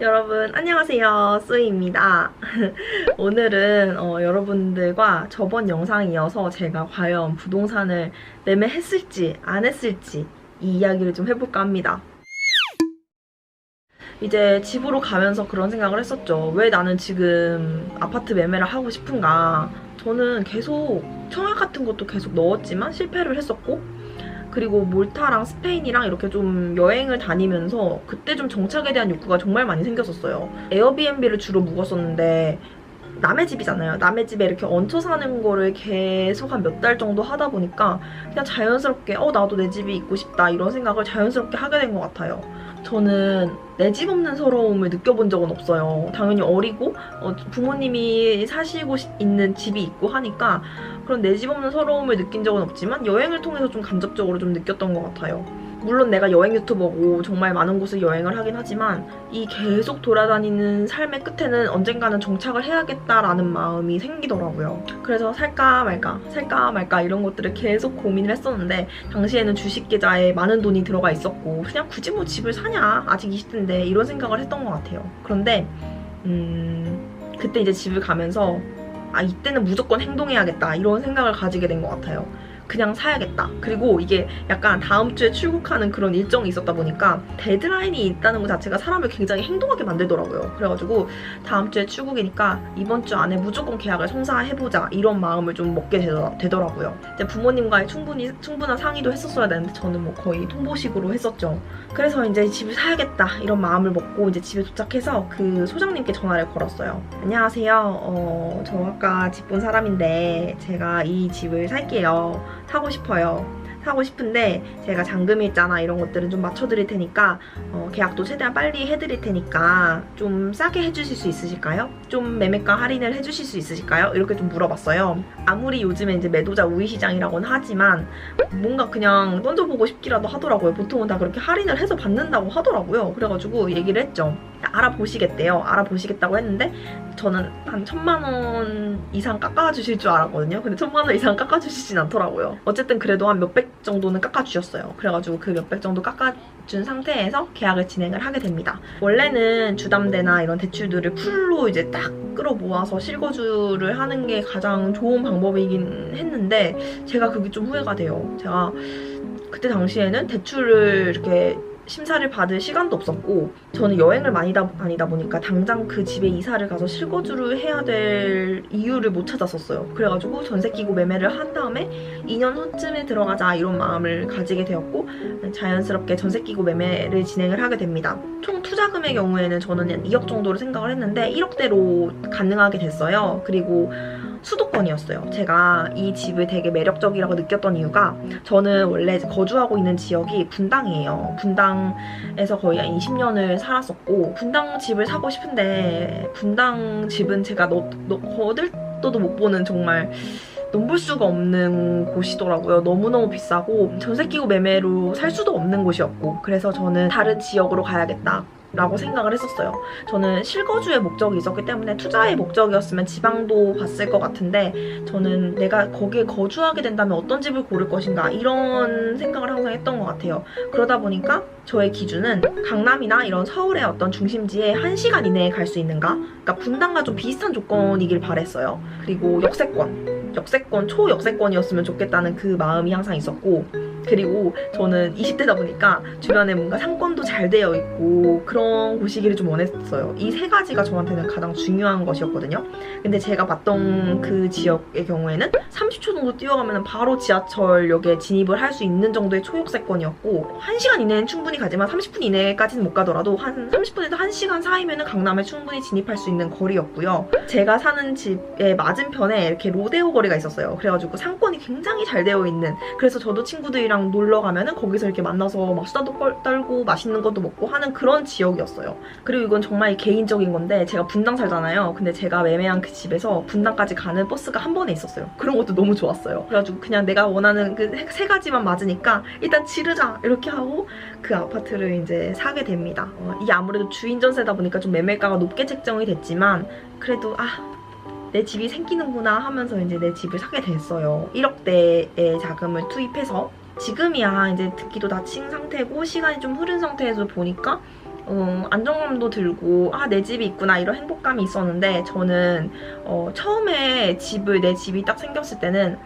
여러분 안녕하세요. 수이입니다. 오늘은 어, 여러분들과 저번 영상에 이어서 제가 과연 부동산을 매매했을지 안 했을지 이 이야기를 좀 해볼까 합니다. 이제 집으로 가면서 그런 생각을 했었죠. 왜 나는 지금 아파트 매매를 하고 싶은가? 저는 계속 청약 같은 것도 계속 넣었지만 실패를 했었고 그리고 몰타랑 스페인이랑 이렇게 좀 여행을 다니면서 그때 좀 정착에 대한 욕구가 정말 많이 생겼었어요. 에어비앤비를 주로 묵었었는데 남의 집이잖아요. 남의 집에 이렇게 얹혀 사는 거를 계속 한 몇 달 정도 하다 보니까 그냥 자연스럽게 어 나도 내 집이 있고 싶다 이런 생각을 자연스럽게 하게 된 것 같아요. 저는 내 집 없는 서러움을 느껴본 적은 없어요. 당연히 어리고 어, 부모님이 사시고 시- 있는 집이 있고 하니까 그런 내 집 없는 서러움을 느낀 적은 없지만 여행을 통해서 좀 간접적으로 좀 느꼈던 것 같아요. 물론 내가 여행 유튜버고 정말 많은 곳을 여행을 하긴 하지만 이 계속 돌아다니는 삶의 끝에는 언젠가는 정착을 해야겠다라는 마음이 생기더라고요. 그래서 살까 말까, 살까 말까 이런 것들을 계속 고민을 했었는데 당시에는 주식 계좌에 많은 돈이 들어가 있었고 그냥 굳이 뭐 집을 사냐 아직 20대인데 이런 생각을 했던 것 같아요. 그런데 음 그때 이제 집을 가면서 아 이때는 무조건 행동해야겠다 이런 생각을 가지게 된 것 같아요. 그냥 사야겠다. 그리고 이게 약간 다음 주에 출국하는 그런 일정이 있었다 보니까 데드라인이 있다는 것 자체가 사람을 굉장히 행동하게 만들더라고요. 그래가지고 다음 주에 출국이니까 이번 주 안에 무조건 계약을 성사해보자 이런 마음을 좀 먹게 되더. 이제 부모님과의 충분히 충분한 상의도 했었어야 되는데 저는 뭐 거의 통보식으로 했었죠. 그래서 이제 집을 사야겠다 이런 마음을 먹고 이제 집에 도착해서 그 소장님께 전화를 걸었어요. 안녕하세요. 어, 저 아까 집 본 사람인데 제가 이 집을 살게요. 사고 싶어요. 사고 싶은데 제가 잔금일자나 이런 것들은 좀 맞춰드릴 테니까 어, 계약도 최대한 빨리 해드릴 테니까 좀 싸게 해주실 수 있으실까요? 좀 매매가 할인을 해주실 수 있으실까요? 이렇게 좀 물어봤어요. 아무리 요즘에 이제 매도자 우위 시장이라고는 하지만 뭔가 그냥 던져보고 싶기라도 하더라고요. 보통은 다 그렇게 할인을 해서 받는다고 하더라고요. 그래가지고 얘기를 했죠. 알아보시겠대요. 알아보시겠다고 했는데 저는 한 천만 원 이상 깎아주실 줄 알았거든요. 근데 천만 원 이상 깎아주시진 않더라고요. 어쨌든 그래도 한 몇백 정도는 깎아주셨어요. 그래가지고 그 몇백 정도 깎아준 상태에서 계약을 진행을 하게 됩니다. 원래는 주담대나 이런 대출들을 풀로 이제 딱 끌어 모아서 실거주를 하는 게 가장 좋은 방법이긴 했는데 제가 그게 좀 후회가 돼요. 제가 그때 당시에는 대출을 이렇게 심사를 받을 시간도 없었고 저는 여행을 많이 다, 다니다 보니까 당장 그 집에 이사를 가서 실거주를 해야 될 이유를 못 찾았었어요. 그래가지고 전세 끼고 매매를 한 다음에 2년 후쯤에 들어가자 이런 마음을 가지게 되었고 자연스럽게 전세 끼고 매매를 진행을 하게 됩니다. 총 투자금의 경우에는 저는 한 2억 정도를 생각을 했는데 1억대로 가능하게 됐어요. 그리고 수도권이었어요. 제가 이 집을 되게 매력적이라고 느꼈던 이유가 저는 원래 거주하고 있는 지역이 분당이에요. 분당에서 거의 한 20년을 살았었고 분당 집을 사고 싶은데 분당 집은 제가 너, 너, 거들떠도 못 보는 정말 넘볼 수가 없는 곳이더라고요. 너무너무 비싸고 전세 끼고 매매로 살 수도 없는 곳이었고 그래서 저는 다른 지역으로 가야겠다. 라고 생각을 했었어요. 저는 실거주의 목적이 있었기 때문에 투자의 목적이었으면 지방도 봤을 것 같은데 저는 내가 거기에 거주하게 된다면 어떤 집을 고를 것인가 이런 생각을 항상 했던 것 같아요. 그러다 보니까 저의 기준은 강남이나 이런 서울의 어떤 중심지에 1시간 이내에 갈 수 있는가? 그러니까 분당과 좀 비슷한 조건이길 바랬어요. 그리고 역세권. 역세권, 초역세권이었으면 좋겠다는 그 마음이 항상 있었고 그리고 저는 20대다 보니까 주변에 뭔가 상권도 잘 되어 있고 그런 곳이기를 좀 원했어요. 이 세 가지가 저한테는 가장 중요한 것이었거든요. 근데 제가 봤던 그 지역의 경우에는 30초 정도 뛰어가면 바로 지하철역에 진입을 할 수 있는 정도의 초역세권이었고 1시간 이내는 충분히 가지만 30분 이내까지는 못 가더라도 한 30분에서 1시간 사이면 강남에 충분히 진입할 수 있는 거리였고요. 제가 사는 집의 맞은편에 이렇게 로데오 거리가 있었어요. 그래가지고 상권이 굉장히 잘 되어 있는 그래서 저도 친구들이랑 놀러 가면은 거기서 이렇게 만나서 막 수다도 뻘- 떨고 맛있는 것도 먹고 하는 그런 지역이었어요. 그리고 이건 정말 개인적인 건데 제가 분당 살잖아요. 근데 제가 매매한 그 집에서 분당까지 가는 버스가 한 번에 있었어요. 그런 것도 너무 좋았어요. 그래가지고 그냥 내가 원하는 그 세 가지만 맞으니까 일단 지르자 이렇게 하고 그 아파트를 이제 사게 됩니다. 어, 이게 아무래도 주인 전세다 보니까 좀 매매가가 높게 책정이 됐지만 그래도 아내 집이 생기는구나 하면서 이제 내 집을 사게 됐어요. 1억대의 자금을 투입해서 지금이야 이제 듣기도 다친 상태고 시간이 좀 흐른 상태에서 보니까 어, 안정감도 들고 아 내 집이 있구나 이런 행복감이 있었는데 저는 어, 처음에 집을 내 집이 딱 생겼을 때는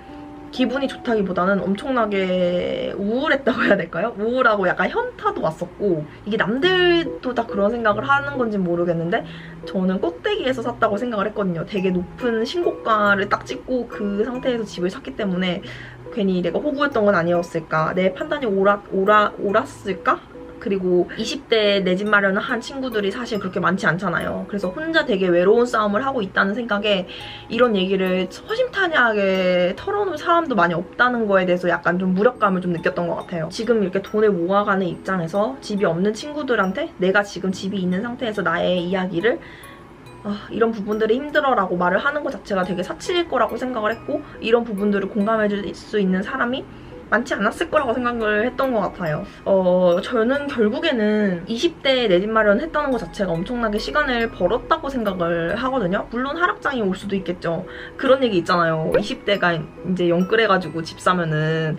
기분이 좋다기보다는 엄청나게 우울했다고 해야 될까요? 우울하고 약간 현타도 왔었고 이게 남들도 다 그런 생각을 하는 건지 모르겠는데 저는 꼭대기에서 샀다고 생각을 했거든요. 되게 높은 신고가를 딱 찍고 그 상태에서 집을 샀기 때문에 괜히 내가 호구였던 건 아니었을까 내 판단이 옳았, 옳아, 옳았을까? 그리고 20대 내 집 마련을 한 친구들이 사실 그렇게 많지 않잖아요. 그래서 혼자 되게 외로운 싸움을 하고 있다는 생각에 이런 얘기를 허심탄회하게 털어놓을 사람도 많이 없다는 거에 대해서 약간 좀 무력감을 좀 느꼈던 것 같아요. 지금 이렇게 돈을 모아가는 입장에서 집이 없는 친구들한테 내가 지금 집이 있는 상태에서 나의 이야기를 아, 이런 부분들이 힘들어라고 말을 하는 것 자체가 되게 사치일 거라고 생각을 했고 이런 부분들을 공감해줄 수 있는 사람이 많지 않았을 거라고 생각을 했던 것 같아요. 어, 저는 결국에는 20대에 내 집 마련했다는 것 자체가 엄청나게 시간을 벌었다고 생각을 하거든요. 물론 하락장이 올 수도 있겠죠. 그런 얘기 있잖아요. 20대가 이제 영끌해가지고 집 사면은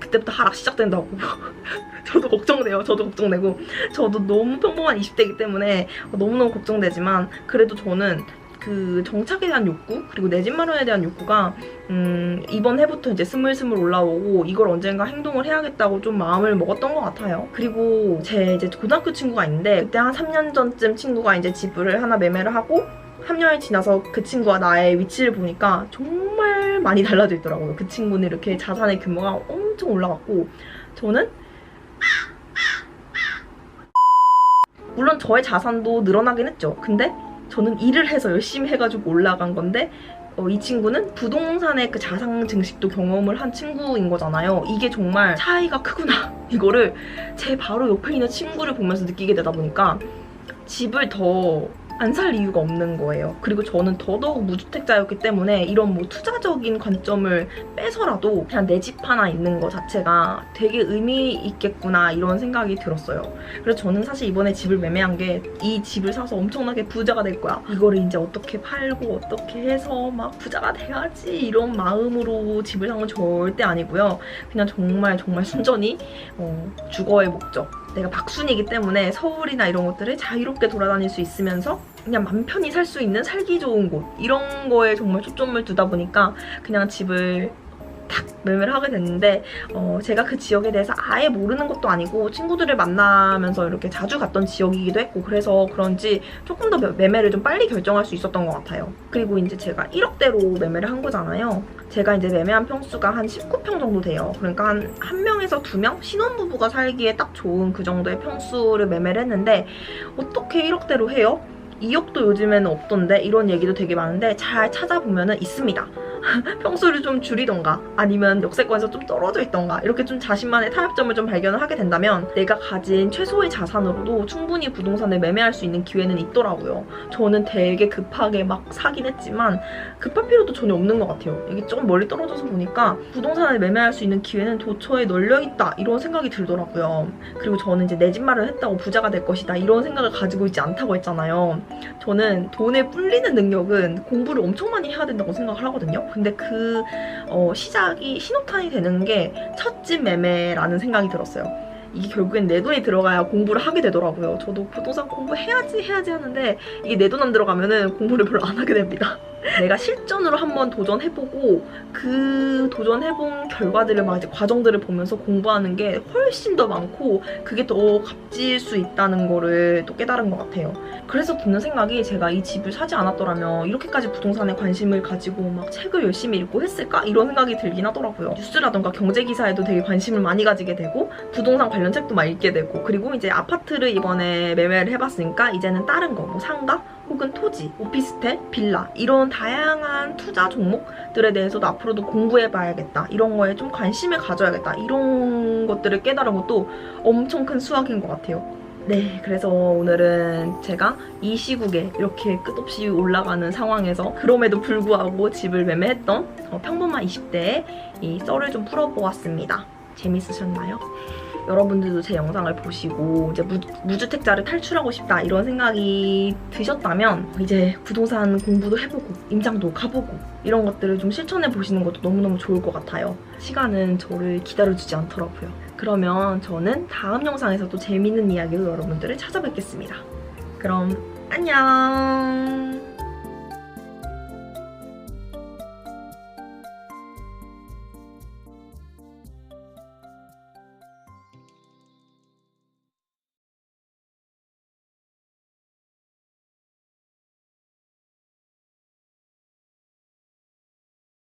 그때부터 하락 시작된다고. 저도 걱정돼요. 저도 걱정되고. 저도 너무 평범한 20대이기 때문에 너무너무 걱정되지만 그래도 저는 그 정착에 대한 욕구 그리고 내 집 마련에 대한 욕구가 음, 이번 해부터 이제 스물스물 올라오고 이걸 언젠가 행동을 해야겠다고 좀 마음을 먹었던 것 같아요. 그리고 제 이제 고등학교 친구가 있는데 그때 한 3년 전쯤 친구가 이제 집을 하나 매매를 하고 3년이 지나서 그 친구와 나의 위치를 보니까 정말 많이 달라져 있더라고요. 그 친구는 이렇게 자산의 규모가 엄 청 올라갔고 저는 물론 저의 자산도 늘어나긴 했죠. 근데 저는 일을 해서 열심히 해가지고 올라간 건데 어, 이 친구는 부동산의 그 자산 증식도 경험을 한 친구인 거잖아요. 이게 정말 차이가 크구나. 이거를 제 바로 옆에 있는 친구를 보면서 느끼게 되다 보니까 집을 더 안 살 이유가 없는 거예요. 그리고 저는 더더욱 무주택자였기 때문에 이런 뭐 투자적인 관점을 빼서라도 그냥 내 집 하나 있는 거 자체가 되게 의미 있겠구나 이런 생각이 들었어요. 그래서 저는 사실 이번에 집을 매매한 게 이 집을 사서 엄청나게 부자가 될 거야. 이거를 이제 어떻게 팔고 어떻게 해서 막 부자가 돼야지 이런 마음으로 집을 산 건 절대 아니고요. 그냥 정말 정말 순전히 어, 주거의 목적. 내가 박순이기 때문에 서울이나 이런 것들을 자유롭게 돌아다닐 수 있으면서 그냥 맘 편히 살 수 있는 살기 좋은 곳 이런 거에 정말 초점을 두다 보니까 그냥 집을 탁 매매를 하게 됐는데 어, 제가 그 지역에 대해서 아예 모르는 것도 아니고 친구들을 만나면서 이렇게 자주 갔던 지역이기도 했고 그래서 그런지 조금 더 매- 매매를 좀 빨리 결정할 수 있었던 것 같아요. 그리고 이제 제가 1억대로 매매를 한 거잖아요. 제가 이제 매매한 평수가 한 19평 정도 돼요. 그러니까 한, 한 명에서 두 명? 신혼부부가 살기에 딱 좋은 그 정도의 평수를 매매를 했는데 어떻게 1억대로 해요? 2억도 요즘에는 없던데 이런 얘기도 되게 많은데 잘 찾아보면은 있습니다. 평수를 좀 줄이던가 아니면 역세권에서 좀 떨어져 있던가 이렇게 좀 자신만의 타협점을 좀 발견을 하게 된다면 내가 가진 최소의 자산으로도 충분히 부동산을 매매할 수 있는 기회는 있더라고요. 저는 되게 급하게 막 사긴 했지만 급할 필요도 전혀 없는 것 같아요. 이게 조금 멀리 떨어져서 보니까 부동산을 매매할 수 있는 기회는 도처에 널려 있다 이런 생각이 들더라고요. 그리고 저는 이제 내 집 마련 했다고 부자가 될 것이다 이런 생각을 가지고 있지 않다고 했잖아요. 저는 돈을 불리는 능력은 공부를 엄청 많이 해야 된다고 생각을 하거든요. 근데 그 어, 시작이 신호탄이 되는 게 첫집 매매라는 생각이 들었어요. 이게 결국엔 내 돈이 들어가야 공부를 하게 되더라고요. 저도 부동산 공부해야지 해야지 하는데 이게 내 돈 안 들어가면은 공부를 별로 안 하게 됩니다. 내가 실전으로 한번 도전해보고 그 도전해본 결과들을 막 이제 과정들을 보면서 공부하는 게 훨씬 더 많고 그게 더 값질 수 있다는 거를 또 깨달은 것 같아요. 그래서 드는 생각이 제가 이 집을 사지 않았더라면 이렇게까지 부동산에 관심을 가지고 막 책을 열심히 읽고 했을까? 이런 생각이 들긴 하더라고요. 뉴스라던가 경제 기사에도 되게 관심을 많이 가지게 되고 부동산 관련 책도 막 읽게 되고 그리고 이제 아파트를 이번에 매매를 해봤으니까 이제는 다른 거 뭐 상가? 혹은 토지, 오피스텔, 빌라 이런 다양한 투자 종목들에 대해서도 앞으로도 공부해봐야겠다 이런 거에 좀 관심을 가져야겠다 이런 것들을 깨달은 것도 엄청 큰 수확인 것 같아요. 네, 그래서 오늘은 제가 이 시국에 이렇게 끝없이 올라가는 상황에서 그럼에도 불구하고 집을 매매했던 어, 평범한 20대의 이 썰을 좀 풀어보았습니다. 재밌으셨나요? 여러분들도 제 영상을 보시고 이제 무, 무주택자를 탈출하고 싶다 이런 생각이 드셨다면 이제 부동산 공부도 해보고 임장도 가보고 이런 것들을 좀 실천해 보시는 것도 너무너무 좋을 것 같아요. 시간은 저를 기다려주지 않더라고요. 그러면 저는 다음 영상에서 또 재밌는 이야기로 여러분들을 찾아뵙겠습니다. 그럼 안녕!